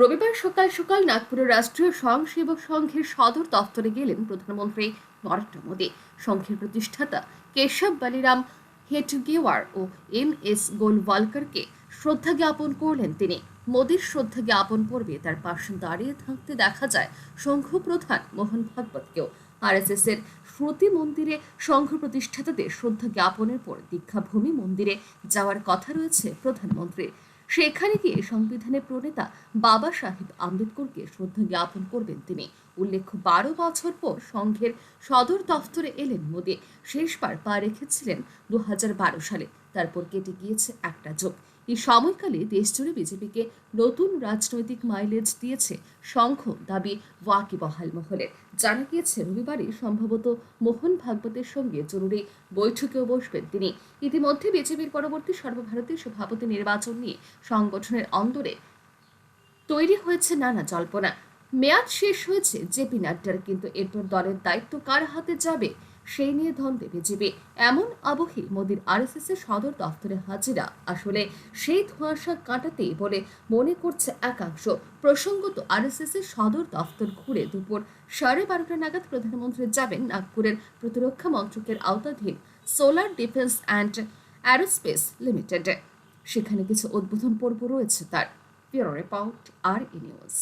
রবিবার সকাল সকাল নাগপুরের রাষ্ট্রীয় স্বয়ংসেবক সংঘের সদর দফতরে গেলেন প্রধানমন্ত্রী নরেন্দ্র মোদী। সংঘের প্রতিষ্ঠাতা কেশব বালিরাম হেটগেওয়ার ও এম এস গোলওয়ালকারকে শ্রদ্ধা জ্ঞাপন করলেন তিনি। মোদীর শ্রদ্ধা জ্ঞাপন পর্বে তার পাশে দাঁড়িয়ে থাকতে দেখা যায় সংঘ প্রধান মোহন ভাগবতকেও। আরএসএস এর শ্রুতি মন্দিরে সংঘ প্রতিষ্ঠাতাদের শ্রদ্ধা জ্ঞাপনের পর দীক্ষাভূমি মন্দিরে যাওয়ার কথা রয়েছে প্রধানমন্ত্রীর। সেখানে গিয়ে সংবিধানের প্রণেতা বাবা সাহেব আম্বেদকরকে শ্রদ্ধা জ্ঞাপন করবেন তিনি। উল্লেখ্য, বারো বছর পর সংঘের সদর দফতরে এলেন মোদী। শেষবার পা রেখেছিলেন দু হাজার বারো সালে। তারপর কেটে গিয়েছে একটা যোগ। এই সময়কালে দেশজুড়ে বিজেপিকে নতুন রাজনৈতিক মাইলেজ দিয়েছে সংঘ দাবি ওয়াকিবহাল মহলে। জানা গিয়েছে, রবিবারই সম্ভবত মোহন ভাগবতের সঙ্গে জরুরি বৈঠকেও বসবেন তিনি। ইতিমধ্যে বিজেপির পরবর্তী সর্বভারতীয় সভাপতি নির্বাচন নিয়ে সংগঠনের অন্দরে তৈরি হয়েছে নানা জল্পনা। মেয়াদ শেষ হয়েছে, জেপি নাড্ডার, কিন্তু এরপর দলের দায়িত্ব কার হাতে যাবে সেই নিয়ে দ্বন্দ্বে বিজেপি এমন আবহে মোদীর আরএসএস এর সদর দফতরে হাজিরা। আসলে সেই ধোঁয়াশা কাটাতেই বলে মনে করছে একাংশ। প্রসঙ্গত আরএসএস এর সদর দফতর ঘুরে দুপুর সাড়ে বারোটা নাগাদ প্রধানমন্ত্রী যাবেন নাগপুরের প্রতিরক্ষা মন্ত্রকের আওতাধীন solar defence and aerospace limited. সেখানে কিছু উদ্বোধন পর্ব রয়েছে তার। Bureau report, R E news.